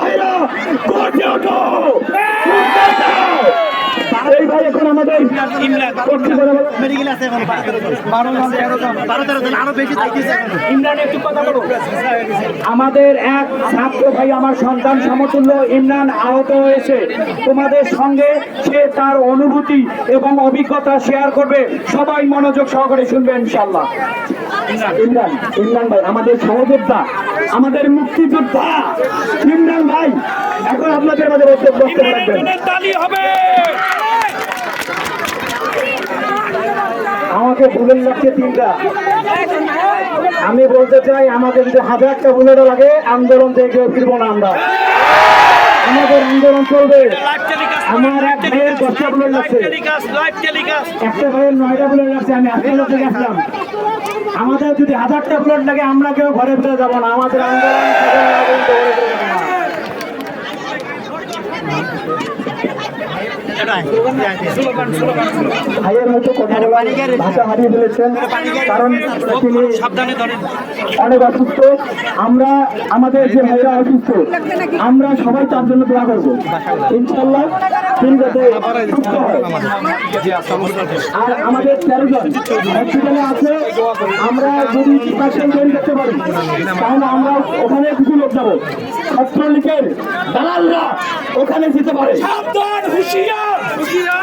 ভাইরা আমাদের আমাদের এক ছাত্র ভাই, আমার সন্তান সমতুল্য। ইমরান, আহত হয়েছে। তোমাদের সঙ্গে সে তার অনুভূতি এবং অভিজ্ঞতা শেয়ার করবে। সবাই মনোযোগ সহকারে শুনবে ইনশাল্লাহ ইমরান ইমরান ভাই আমাদের সহযোদ্ধা আমাদের মুক্তিযোদ্ধা। ইমরান ভাই এখন আপনাদের মাঝে বক্তব্য রাখবেন আমাকে বুলেট লাগছে তিনটা। আমি বলতে চাই আমাকে যদি হাজারটা বুলেট লাগে আন্দোলন থেকে ফিরবো না আমরা। আমাদের আন্দোলন চলবে। আমার এক ভাইয়ের দশটা বুলেট লাগছে। একটা ভাইয়ের নয়টা বুলেট লাগছে আমি থেকে আসলাম। আমাদের যদি হাজারটা বুলেট লাগে আমরা কেউ ঘরে ফিরে যাব না। আমাদের আন্দোলন থেকে আমরা কিন্তু ঘরে ফিরে যাব না। ভাইয়ের হয়তো কথা বলার ভাষা হারিয়ে ফেলেছেন কারণ তিনি অনেক অসুস্থ। আমরা আমাদের যে ভাইরা অসুস্থ আমরা সবাই তার জন্য দোয়া করব। ইনশাল্লাহ তিনি যাতে সুস্থ আর আমাদের তেরো জন হসপিটালে আছে। আমরা যদি চিকিৎসা করতে পারি তাহলে আমরা ওখানে কিছু লোক যাব। ছাত্রলীগের দালালরা। ওখানে যেতে পারে। সাবধান হুঁশিয়ার। হুঁশিয়ার।